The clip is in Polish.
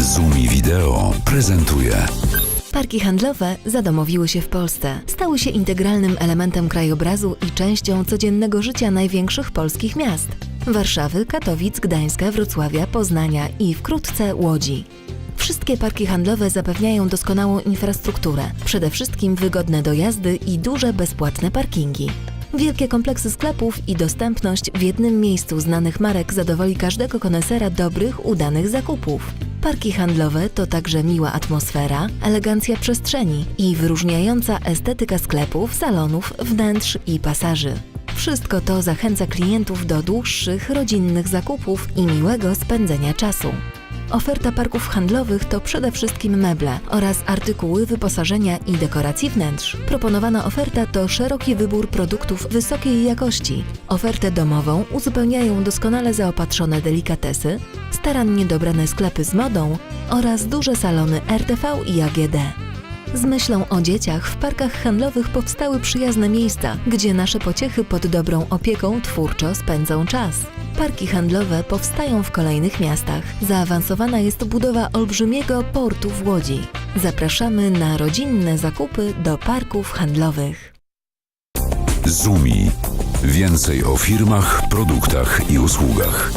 Zumi Wideo prezentuje Parki handlowe zadomowiły się w Polsce. Stały się integralnym elementem krajobrazu i częścią codziennego życia największych polskich miast. Warszawy, Katowic, Gdańska, Wrocławia, Poznania i wkrótce Łodzi. Wszystkie parki handlowe zapewniają doskonałą infrastrukturę, przede wszystkim wygodne dojazdy i duże bezpłatne parkingi. Wielkie kompleksy sklepów i dostępność w jednym miejscu znanych marek zadowoli każdego konesera dobrych, udanych zakupów. Parki handlowe to także miła atmosfera, elegancja przestrzeni i wyróżniająca estetyka sklepów, salonów, wnętrz i pasaży. Wszystko to zachęca klientów do dłuższych, rodzinnych zakupów i miłego spędzenia czasu. Oferta parków handlowych to przede wszystkim meble oraz artykuły wyposażenia i dekoracji wnętrz. Proponowana oferta to szeroki wybór produktów wysokiej jakości. Ofertę domową uzupełniają doskonale zaopatrzone delikatesy, starannie dobrane sklepy z modą oraz duże salony RTV i AGD. Z myślą o dzieciach w parkach handlowych powstały przyjazne miejsca, gdzie nasze pociechy pod dobrą opieką twórczo spędzą czas. Parki handlowe powstają w kolejnych miastach. Zaawansowana jest budowa olbrzymiego portu w Łodzi. Zapraszamy na rodzinne zakupy do parków handlowych. Zumi. Więcej o firmach, produktach i usługach.